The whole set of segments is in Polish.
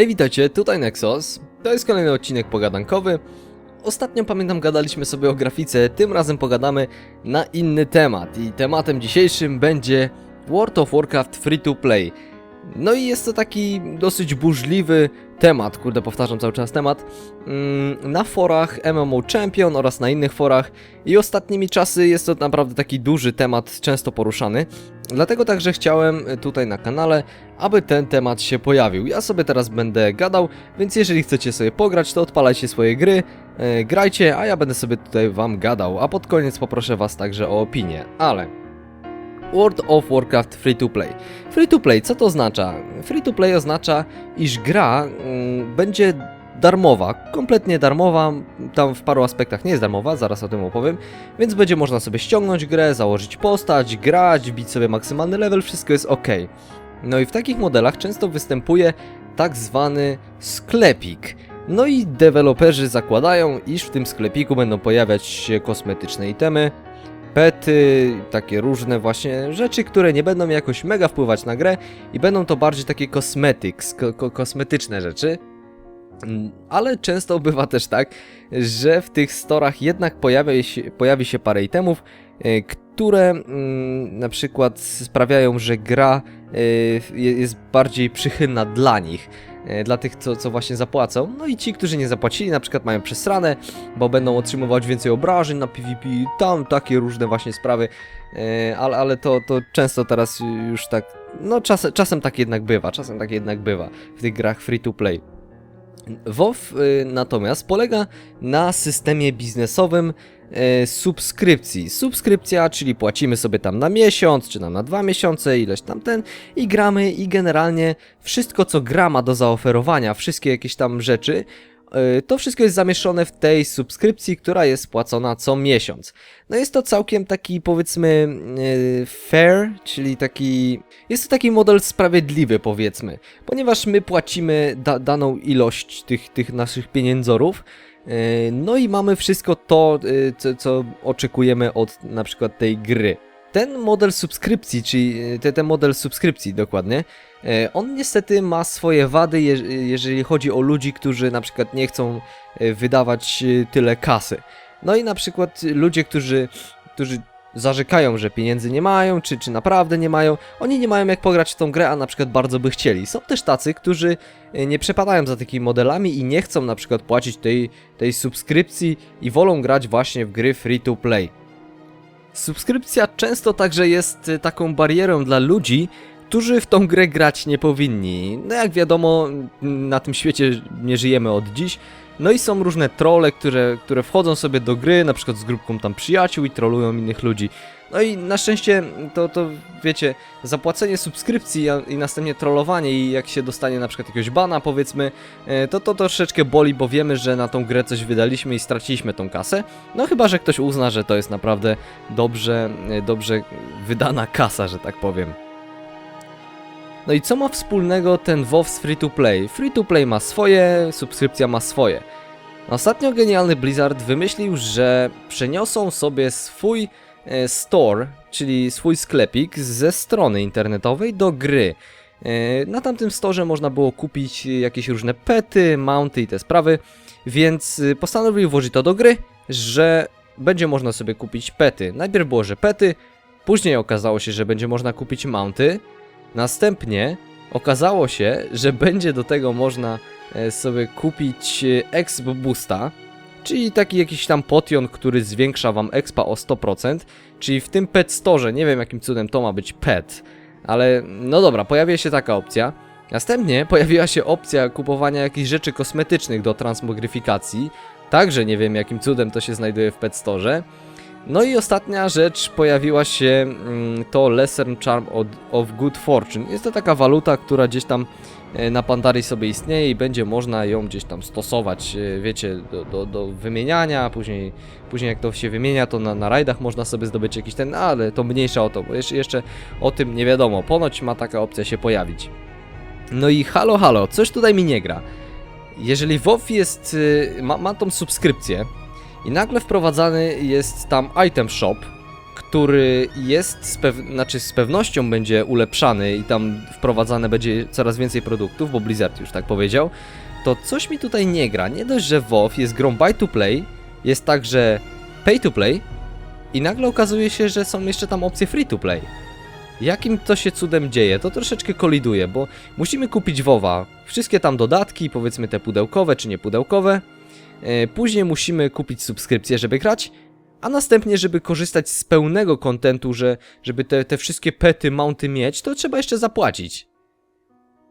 Hej, witajcie, tutaj Nexus. To jest kolejny odcinek pogadankowy. Ostatnio pamiętam gadaliśmy sobie o grafice, tym razem pogadamy na inny temat i tematem dzisiejszym będzie World of Warcraft Free to Play. No i jest to taki dosyć burzliwy temat, kurde powtarzam cały czas temat, mm, na forach MMO Champion oraz na innych forach i ostatnimi czasy jest to naprawdę taki duży temat, często poruszany. Dlatego także chciałem tutaj na kanale, aby ten temat się pojawił. Ja sobie teraz będę gadał, więc jeżeli chcecie sobie pograć, to odpalajcie swoje gry, e, grajcie, a ja będę sobie tutaj wam gadał, a pod koniec poproszę was także o opinię. Ale World of Warcraft Free to Play. Free to Play, co to oznacza? Free to Play oznacza, iż gra mm, będzie darmowa, kompletnie darmowa, tam w paru aspektach nie jest darmowa, zaraz o tym opowiem, więc będzie można sobie ściągnąć grę, założyć postać, grać, bić sobie maksymalny level, wszystko jest ok. No i w takich modelach często występuje tak zwany sklepik. No i deweloperzy zakładają, iż w tym sklepiku będą pojawiać się kosmetyczne itemy, pety, takie różne właśnie rzeczy, które nie będą jakoś mega wpływać na grę i będą to bardziej takie cosmetics, ko ko kosmetyczne rzeczy. Mm, Ale często bywa też tak, że w tych storach jednak pojawia się, pojawi się parę itemów, e, które mm, na przykład sprawiają, że gra je- jest bardziej przychylna dla nich, e, dla tych, co, co właśnie zapłacą. No i ci, którzy nie zapłacili, na przykład mają przesrane, bo będą otrzymywać więcej obrażeń na PvP, tam takie różne właśnie sprawy, e, ale, ale to, to często teraz już tak, no czasem, czasem tak jednak bywa, czasem tak jednak bywa w tych grach free to play. WoW y, natomiast polega na systemie biznesowym e, subskrypcji. Subskrypcja, czyli płacimy sobie tam na miesiąc, czy tam na dwa miesiące, ileś tam ten i gramy i generalnie wszystko co gra ma do zaoferowania, wszystkie jakieś tam rzeczy, e, to wszystko jest zamieszczone w tej subskrypcji, która jest płacona co miesiąc. No jest to całkiem taki powiedzmy e, fair, czyli taki... Jest to taki model sprawiedliwy powiedzmy, ponieważ my płacimy da daną ilość tych, tych naszych pieniędzorów, no i mamy wszystko to, e, co, co oczekujemy od na przykład tej gry. Ten model subskrypcji, czyli e, te, ten model subskrypcji dokładnie, e, on niestety ma swoje wady, je, jeżeli chodzi o ludzi, którzy na przykład nie chcą e, wydawać e, tyle kasy. No i na przykład ludzie, którzy, którzy zarzekają, że pieniędzy nie mają, czy, czy naprawdę nie mają, oni nie mają jak pograć w tą grę, a na przykład bardzo by chcieli. Są też tacy, którzy e, nie przepadają za takimi modelami i nie chcą na przykład płacić tej, tej subskrypcji i wolą grać właśnie w gry free to play. Subskrypcja często także jest e, taką barierą dla ludzi, którzy w tą grę grać nie powinni. No jak wiadomo, na tym świecie nie żyjemy od dziś. No i są różne trolle, które, które wchodzą sobie do gry, na przykład z grupką tam przyjaciół i trolują innych ludzi. No i na szczęście to, to wiecie, zapłacenie subskrypcji a- i następnie trollowanie i jak się dostanie na przykład jakiegoś bana powiedzmy, e, to to troszeczkę boli, bo wiemy, że na tą grę coś wydaliśmy i straciliśmy tą kasę. No chyba, że ktoś uzna, że to jest naprawdę dobrze, e, dobrze wydana kasa, że tak powiem. No i co ma wspólnego ten WoW z Free to Play? Free to Play ma swoje, subskrypcja ma swoje. Ostatnio genialny Blizzard wymyślił, że przeniosą sobie swój e, store, czyli swój sklepik ze strony internetowej do gry. E, Na tamtym storze można było kupić jakieś różne pety, mounty i te sprawy, więc y, postanowił włożyć to do gry, że będzie można sobie kupić pety. Najpierw było, że pety, później okazało się, że będzie można kupić mounty, następnie okazało się, że będzie do tego można e, sobie kupić e, Exp Boosta, czyli taki jakiś tam potion, który zwiększa wam expa o 100%, czyli w tym pet store, nie wiem jakim cudem to ma być pet, ale no dobra, pojawia się taka opcja. Następnie pojawiła się opcja kupowania jakichś rzeczy kosmetycznych do transmogryfikacji, także nie wiem jakim cudem to się znajduje w pet store. No i ostatnia rzecz pojawiła się mm, to Lesser Charm of, Good Fortune. Jest to taka waluta, która gdzieś tam e, na Pandarii sobie istnieje i będzie można ją gdzieś tam stosować, e, wiecie, do, do, do wymieniania, później, później jak to się wymienia, to na, na rajdach można sobie zdobyć jakiś ten, ale to mniejsza o to, bo jeszcze, jeszcze o tym nie wiadomo, ponoć ma taka opcja się pojawić. No i halo, halo, coś tutaj mi nie gra. Jeżeli WoW jest, y, ma, ma tą subskrypcję i nagle wprowadzany jest tam item shop, który jest z, pew- znaczy z pewnością będzie ulepszany i tam wprowadzane będzie coraz więcej produktów, bo Blizzard już tak powiedział, to coś mi tutaj nie gra. Nie dość, że WoW jest grą buy to play, jest także pay to play i nagle okazuje się, że są jeszcze tam opcje free to play. Jakim to się cudem dzieje? To troszeczkę koliduje, bo musimy kupić WoWa. Wszystkie tam dodatki, powiedzmy te pudełkowe czy niepudełkowe. E, Później musimy kupić subskrypcję, żeby grać, a następnie, żeby korzystać z pełnego kontentu, że żeby te, te wszystkie pety, mounty mieć, to trzeba jeszcze zapłacić.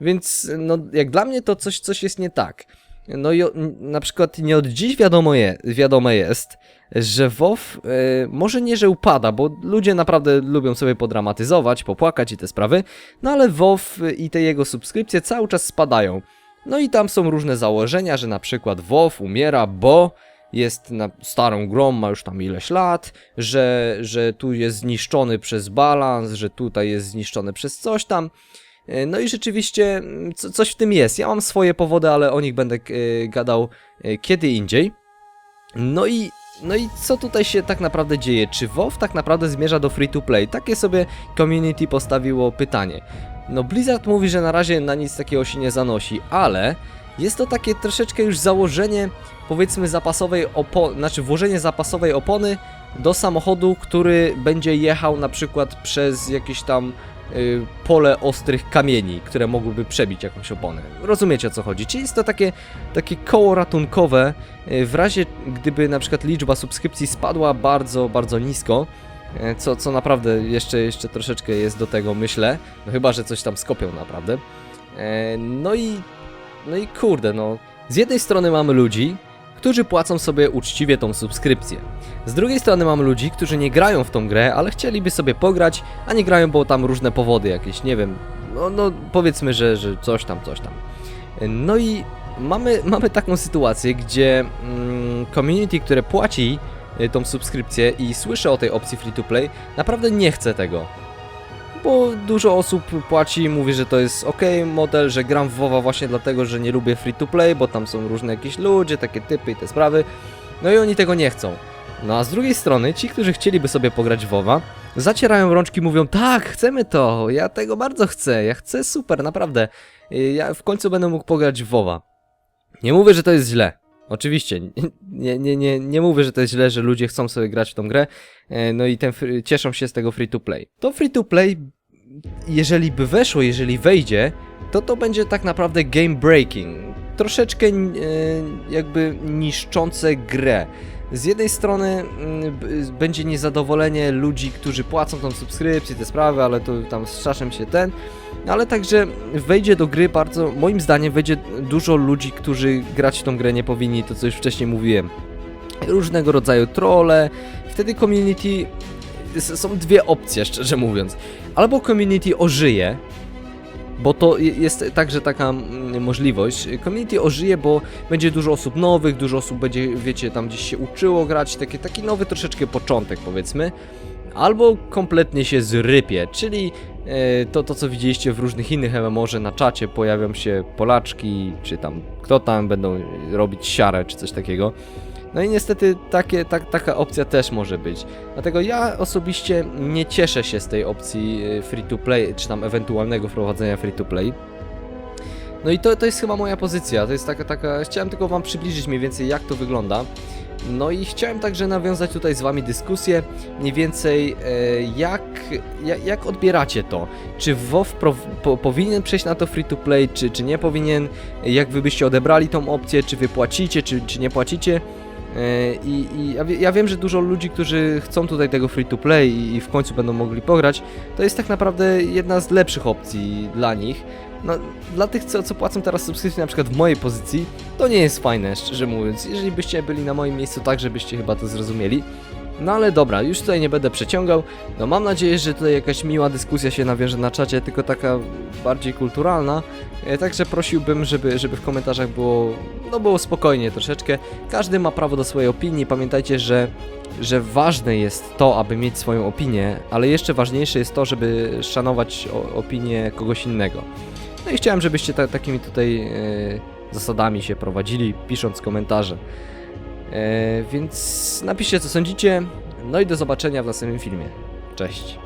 Więc no, jak dla mnie to coś, coś jest nie tak. No i na przykład nie od dziś wiadomo, je, wiadome jest, że WoW e, może nie, że upada, bo ludzie naprawdę lubią sobie podramatyzować, popłakać i te sprawy, no ale WoW i te jego subskrypcje cały czas spadają. No i tam są różne założenia, że na przykład WoW umiera, bo jest na starą grą, ma już tam ileś lat, że, że tu jest zniszczony przez balans, że tutaj jest zniszczony przez coś tam. E, No i rzeczywiście mm, co, coś w tym jest. Ja mam swoje powody, ale o nich będę e, gadał e, kiedy indziej. No i, no i co tutaj się tak naprawdę dzieje? Czy WoW tak naprawdę zmierza do free to play? Takie sobie community postawiło pytanie. No Blizzard mówi, że na razie na nic takiego się nie zanosi, ale jest to takie troszeczkę już założenie powiedzmy zapasowej opony, znaczy włożenie zapasowej opony do samochodu, który będzie jechał na przykład przez jakieś tam y, pole ostrych kamieni, które mogłyby przebić jakąś oponę. Rozumiecie o co chodzi? Czyli jest to takie, takie koło ratunkowe y, w razie gdyby na przykład liczba subskrypcji spadła bardzo, bardzo nisko, co, co naprawdę jeszcze, jeszcze troszeczkę jest do tego myślę, no chyba, że coś tam skopią naprawdę. E, No i, no i kurde, no z jednej strony mamy ludzi, którzy płacą sobie uczciwie tą subskrypcję. Z drugiej strony mamy ludzi, którzy nie grają w tą grę, ale chcieliby sobie pograć, a nie grają, bo tam różne powody jakieś, nie wiem, no, no powiedzmy, że, że coś tam, coś tam. No i mamy, mamy taką sytuację, gdzie mm, community, które płaci tą subskrypcję i słyszy o tej opcji free to play, naprawdę nie chce tego. Bo dużo osób płaci mówi, że to jest ok model, że gram w WoWa właśnie dlatego, że nie lubię free to play, bo tam są różne jakieś ludzie, takie typy i te sprawy. No i oni tego nie chcą. No a z drugiej strony, ci, którzy chcieliby sobie pograć w WoWa, zacierają rączki, mówią, tak, chcemy to, ja tego bardzo chcę, ja chcę super, naprawdę. Y, Ja w końcu będę mógł pograć w WoWa. Nie mówię, że to jest źle. Oczywiście, nie, nie, nie, nie mówię, że to jest źle, że ludzie chcą sobie grać w tą grę, e, no i ten, cieszą się z tego free to play. To free to play, jeżeli by weszło, jeżeli wejdzie, to to będzie tak naprawdę game breaking. Troszeczkę e, jakby niszczące grę. Z jednej strony mm, b- będzie niezadowolenie ludzi, którzy płacą tą subskrypcję, te sprawy, ale to tam z czasem się ten, ale także wejdzie do gry bardzo, moim zdaniem wejdzie dużo ludzi, którzy grać w tą grę nie powinni, to co już wcześniej mówiłem. Różnego rodzaju trolle, wtedy community, są dwie opcje szczerze mówiąc. Albo community ożyje, bo to je- jest także taka mm, możliwość. Community ożyje, bo będzie dużo osób nowych, dużo osób będzie, wiecie, tam gdzieś się uczyło grać, taki, taki nowy troszeczkę początek powiedzmy. Albo kompletnie się zrypie, czyli e, to, to co widzieliście w różnych innych MMO, że na czacie pojawią się Polaczki, czy tam kto tam będą robić siarę, czy coś takiego. No i niestety takie, tak, taka opcja też może być. Dlatego ja osobiście nie cieszę się z tej opcji e, free to play, czy tam ewentualnego wprowadzenia free to play. No i to, to jest chyba moja pozycja. To jest taka, taka. Chciałem tylko Wam przybliżyć mniej więcej, jak to wygląda. No i chciałem także nawiązać tutaj z Wami dyskusję, mniej więcej e, jak, jak, jak odbieracie to? Czy WoW pro, po, powinien przejść na to free to play, czy, czy nie powinien? Jak Wy byście odebrali tą opcję? Czy Wy płacicie, czy, czy nie płacicie? E, I, i ja, ja wiem, że dużo ludzi, którzy chcą tutaj tego free to play i, i w końcu będą mogli pograć, to jest tak naprawdę jedna z lepszych opcji dla nich. No, dla tych, co, co płacą teraz subskrypcję, na przykład w mojej pozycji, to nie jest fajne, szczerze mówiąc. Jeżeli byście byli na moim miejscu, tak żebyście chyba to zrozumieli. No ale dobra, już tutaj nie będę przeciągał. No mam nadzieję, że tutaj jakaś miła dyskusja się nawiąże na czacie, tylko taka bardziej kulturalna. E, Także prosiłbym, żeby, żeby w komentarzach było, no było spokojnie troszeczkę. Każdy ma prawo do swojej opinii. Pamiętajcie, że, że ważne jest to, aby mieć swoją opinię, ale jeszcze ważniejsze jest to, żeby szanować opinię kogoś innego. No i chciałem, żebyście ta, takimi tutaj e, zasadami się prowadzili, pisząc komentarze. E, więc napiszcie, co sądzicie. No i do zobaczenia w następnym filmie. Cześć.